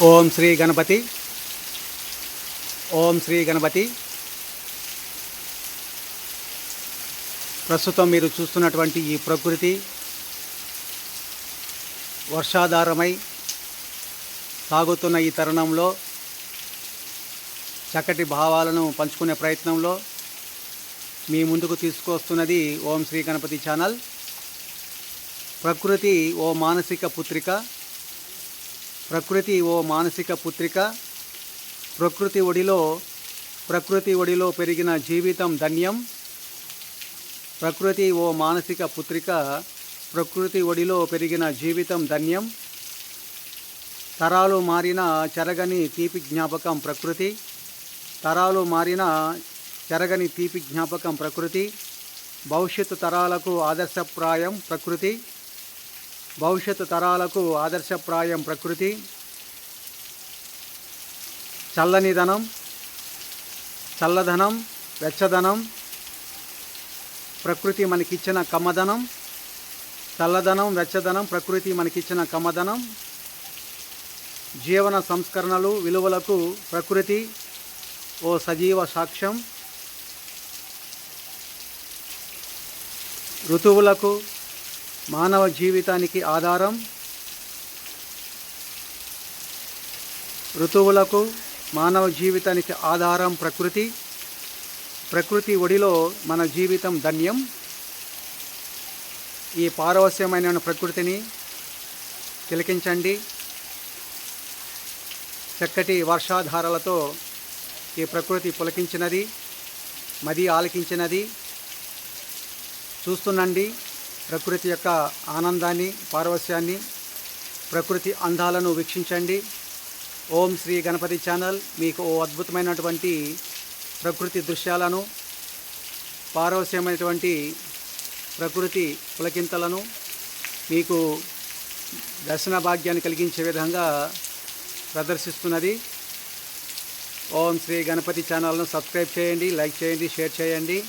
ఓం శ్రీ గణపతి. ఓం శ్రీ గణపతి. ప్రస్తుతం మీరు చూస్తున్నటువంటి ఈ ప్రకృతి వర్షాధారమై సాగుతున్న ఈ తరుణంలో చక్కటి భావాలను పంచుకునే ప్రయత్నంలో మీ ముందుకు తీసుకొస్తున్నది ఓం శ్రీ గణపతి ఛానల్. ప్రకృతి ఓ మానసిక పుత్రిక. ప్రకృతి ఓ మానసిక పుత్రిక. ప్రకృతి ఒడిలో ప్రకృతి ఒడిలో పెరిగిన జీవితం ధన్యం. ప్రకృతి ఓ మానసిక పుత్రిక ప్రకృతి ఒడిలో పెరిగిన జీవితం ధన్యం. తరాలు మారిన చెరగని తీపి జ్ఞాపకం ప్రకృతి. తరాలు మారిన చెరగని తీపి జ్ఞాపకం ప్రకృతి. భవిష్యత్తు తరాలకు ఆదర్శప్రాయం ప్రకృతి. భవిష్యత్తు తరాలకు ఆదర్శప్రాయం ప్రకృతి చల్లనిదనం చల్లదనం వెచ్చదనం ప్రకృతి మనకిచ్చిన కమ్మదనం చల్లదనం వెచ్చదనం ప్రకృతి మనకిచ్చిన కమ్మదనం జీవన సంస్కరణలు విలువలకు ప్రకృతి ఓ సజీవ సాక్ష్యం ఋతువులకు మానవ జీవితానికి ఆధారం ఋతువులకు మానవ జీవితానికి ఆధారం ప్రకృతి. ప్రకృతి ఒడిలో మన జీవితం ధన్యం. ఈ పారవస్యమైన ప్రకృతిని తిలకించండి. చక్కటి వర్షాధారాలతో ఈ ప్రకృతి పులకించినది మది ఆలకించినది. చూస్తుండండి. ప్రకృతి యొక్క ఆనందాన్ని పారవస్యాన్ని ప్రకృతి అందాలను వీక్షించండి. ఓం శ్రీ గణపతి ఛానల్ మీకు ఓ అద్భుతమైనటువంటి ప్రకృతి దృశ్యాలను పారవస్యమైనటువంటి ప్రకృతి పులకింతలను మీకు దర్శన భాగ్యాన్ని కలిగించే విధంగా ప్రదర్శిస్తున్నది. ఓం శ్రీ గణపతి ఛానల్ను సబ్స్క్రైబ్ చేయండి లైక్ చేయండి షేర్ చేయండి.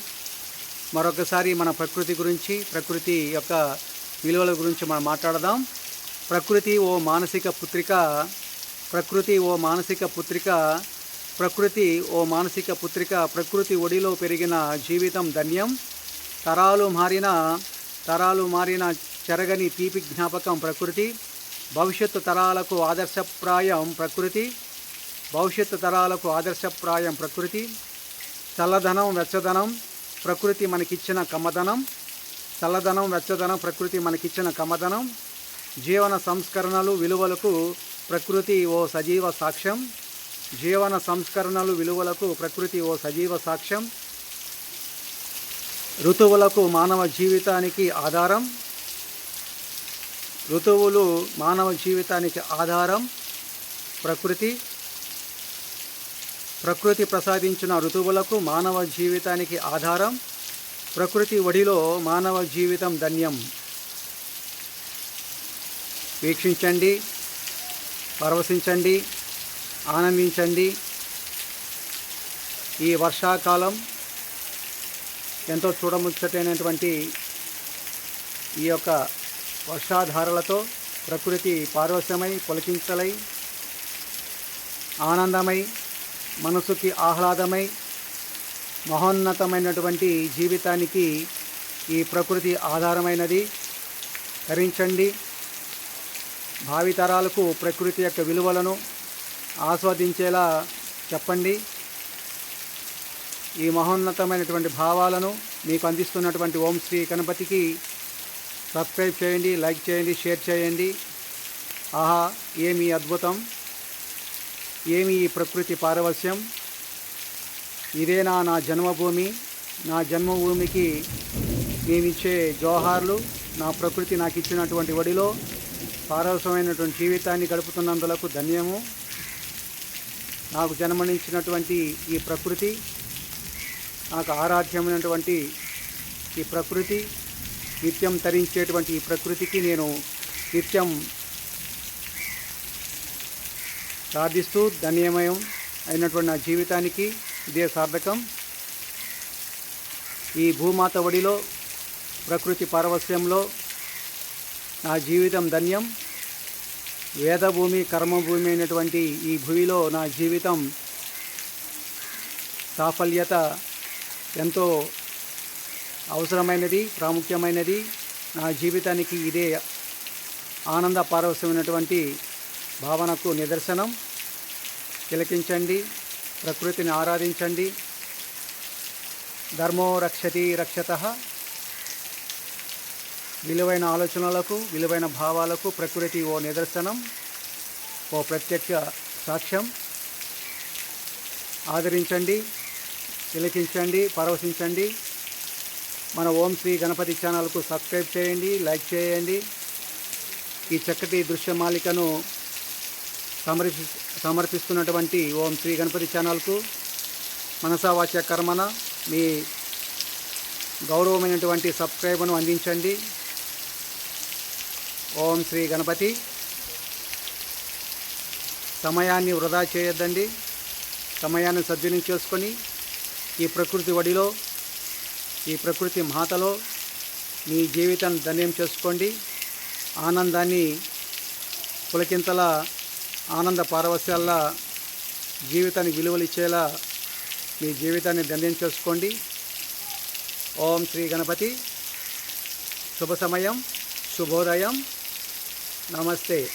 మరొకసారి మన ప్రకృతి గురించి ప్రకృతి యొక్క విలువల గురించి మనం మాట్లాడదాం. ప్రకృతి ఓ మానసిక పుత్రిక ప్రకృతి ఓ మానసిక పుత్రిక ప్రకృతి ఓ మానసిక పుత్రిక ప్రకృతి ఒడిలో పెరిగిన జీవితం ధన్యం. తరాలు మారిన తరాలు మారిన చెరగని తీపి జ్ఞాపకం ప్రకృతి. భవిష్యత్తు తరాలకు ఆదర్శప్రాయం ప్రకృతి. భవిష్యత్తు తరాలకు ఆదర్శప్రాయం ప్రకృతి. చల్లదనం వెచ్చదనం ప్రకృతి మనకిచ్చిన కమ్మదనం చల్లదనం వెచ్చదనం ప్రకృతి మనకిచ్చిన కమ్మదనం జీవన సంస్కరణలు విలువలకు ప్రకృతి ఓ సజీవ సాక్ష్యం జీవన సంస్కరణలు విలువలకు ప్రకృతి ఓ సజీవ సాక్ష్యం ఋతువులకు మానవ జీవితానికి ఆధారం ఋతువులు మానవ జీవితానికి ఆధారం ప్రకృతి ప్రకృతి ప్రసాదించిన ఋతువులకు మానవ జీవితానికి ఆధారం ప్రకృతి ఒడిలో మానవ జీవితం ధన్యం. వీక్షించండి పరవశించండి ఆనందించండి. ఈ వర్షాకాలం ఎంతో చూడముచ్చటైనటువంటి ఈ యొక్క వర్షాధారలతో ప్రకృతి పారవశ్యమై పొలకించలై ఆనందమై మనసుకి ఆహ్లాదమై మహోన్నతమైనటువంటి జీవితానికి ఈ ప్రకృతి ఆధారమైనది. ధరించండి. భావితరాలకు ప్రకృతి యొక్క విలువలను ఆస్వాదించేలా చెప్పండి. ఈ మహోన్నతమైనటువంటి భావాలను మీకు అందిస్తున్నటువంటి ఓం శ్రీ గణపతికి సబ్స్క్రైబ్ చేయండి లైక్ చేయండి షేర్ చేయండి. ఆహా ఏమి అద్భుతం. ఏమి ఈ ప్రకృతి పారవశ్యం? ఇదేనా నా జన్మభూమి? నా జన్మభూమికి మేమిచ్చే జోహార్లు నా ప్రకృతి నాకు ఇచ్చినటువంటి ఒడిలో పారవసమైనటువంటి జీవితాన్ని గడుపుతున్నందులకు ధన్యము. నాకు జన్మనిచ్చినటువంటి ఈ ప్రకృతి నాకు ఆరాధ్యమైనటువంటి ఈ ప్రకృతి నిత్యం తరించేటువంటి ఈ ప్రకృతికి నేను నిత్యం ప్రార్థిస్తూ ధన్యమయం అయినటువంటి నా జీవితానికి ఇదే సార్థకం. ఈ భూమాత ఒడిలో ప్రకృతి పారవస్యంలో నా జీవితం ధన్యం. వేదభూమి కర్మభూమి అయినటువంటి ఈ భూమిలో నా జీవితం సాఫల్యత ఎంతో అవసరమైనది ప్రాముఖ్యమైనది. నా జీవితానికి ఇదే ఆనంద పారవశ్యమైనటువంటి భావనకు నిదర్శనం. తిలకించండి. ప్రకృతిని ఆరాధించండి. ధర్మో రక్షతి రక్షత. విలువైన ఆలోచనలకు విలువైన భావాలకు ప్రకృతి ఓ నిదర్శనం ఓ ప్రత్యక్ష సాక్ష్యం. ఆదరించండి. తిలకించండి. పరవశించండి. మన ఓం శ్రీ గణపతి ఛానల్కు సబ్స్క్రైబ్ చేయండి. లైక్ చేయండి. ఈ చక్కటి దృశ్యమాలికను సమర్పి సమర్పిస్తున్నటువంటి ఓం శ్రీ గణపతి ఛానల్కు మనసావాచ్య కర్మన మీ గౌరవమైనటువంటి సబ్స్క్రైబర్ను అందించండి. ఓం శ్రీ గణపతి. సమయాన్ని వృధా చేయొద్దండి. సమయాన్ని సద్వినియోగం చేసుకొని ఈ ప్రకృతి ఒడిలో ఈ ప్రకృతి మాతలో మీ జీవితాన్ని ధన్యం చేసుకోండి. ఆనందాన్ని పులకింతలా ఆనంద పారవస్యాల జీవితానికి విలువలు ఇచ్చేలా మీ జీవితాన్ని ధన్యం చేసుకోండి. ఓం శ్రీ గణపతి. శుభ సమయం శుభోదయం. నమస్తే.